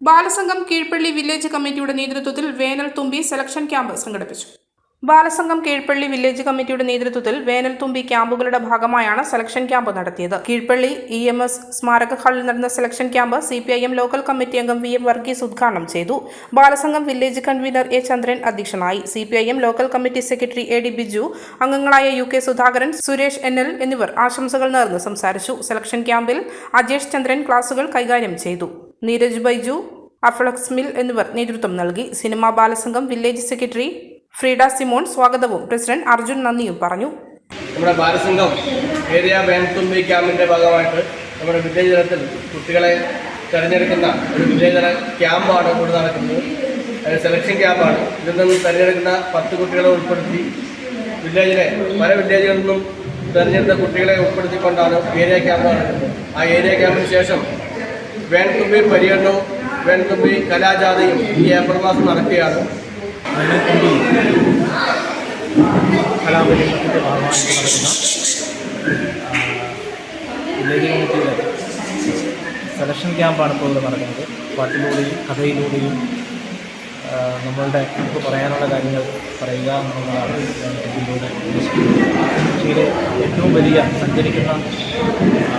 Balasangham Keezhpally village കമ്മിറ്റിയുടെ നേതൃത്വത്തിൽ വേനൽ തുമ്പി സെലക്ഷൻ ക്യാമ്പ് സംഘടിപ്പിച്ചു. ബാലസംഘം കീഴ്പള്ളി വില്ലേജ് കമ്മിറ്റിയുടെ നേതൃത്വത്തിൽ വേനൽ തുമ്പി ക്യാമ്പുകളുടെ ഭാഗമായാണ് സെലക്ഷൻ ക്യാമ്പ് നടത്തിയത്. കീഴ്പള്ളി ഇ എം എസ് സ്മാരക ഹാളിൽ നടന്ന selection camp C P I M local committee അംഗം വി എം വർഗീസ് ഉദ്ഘാടനം ചെയ്തു. Balasangham village convener A Chandran അധ്യക്ഷനായി. C P I M local committee secretary A D Biju അംഗങ്ങളായ U K Sudhakaran Suresh N L എന്നിവർ ആശംസകൾ നേർന്ന് സംസാരിച്ചു. Selection ക്യാമ്പിൽ അജേഷ് ചന്ദ്രൻ ക്ലാസുകൾ കൈകാര്യം ചെയ്തു. നീരജ് ബൈജു അഫ്ലക്സ് മിൽ എന്നിവർ നേതൃത്വം നൽകി. Cinema Balasangham village secretary Freeda Simon സ്വാഗതവും. പ്രസിഡന്റ് അർജുൻ നന്ദിയും പറഞ്ഞു. നമ്മുടെ ബാലസംഘം ഏരിയ വേനത്തുമ്പി ക്യാമ്പിന്റെ ഭാഗമായിട്ട് നമ്മുടെ വില്ലേജ് തലത്തിൽ കുട്ടികളെ തിരഞ്ഞെടുക്കുന്ന ഒരു വില്ലേജ് തല ക്യാമ്പാണ് ഇവിടെ നടക്കുന്നത്. സെലക്ഷൻ ക്യാമ്പാണ്. ഇതിൽ നിന്നും തിരഞ്ഞെടുക്കുന്ന പത്ത് കുട്ടികളെ ഉൾപ്പെടുത്തി വില്ലേജിലെ പല വില്ലേജുകളിൽ നിന്നും തിരഞ്ഞെടുത്ത കുട്ടികളെ ഉൾപ്പെടുത്തിക്കൊണ്ടാണ് ഏരിയ ക്യാമ്പ് നടക്കുന്നത്. ആ ഏരിയ ക്യാമ്പിന് ശേഷം വേനത്തുമ്പി പര്യടനവും വേനത്തുമ്പി കലാജാഥയും ഈ ഏപ്രിൽ മാസം നടക്കുകയാണ്. സെലക്ഷൻ ക്യാമ്പാണ് ഇപ്പോൾ ഇവിടെ നടക്കുന്നത്. പാട്ടിലൂടെയും കഥയിലൂടെയും നമ്മളുടെ നമുക്ക് പറയാനുള്ള കാര്യങ്ങൾ പറയുക എന്നുള്ളതാണ് ഇതിലൂടെ ഉദ്ദേശിക്കുന്നത്. കൃഷിയിലെ ഏറ്റവും വലിയ സഞ്ചരിക്കുന്ന ആ,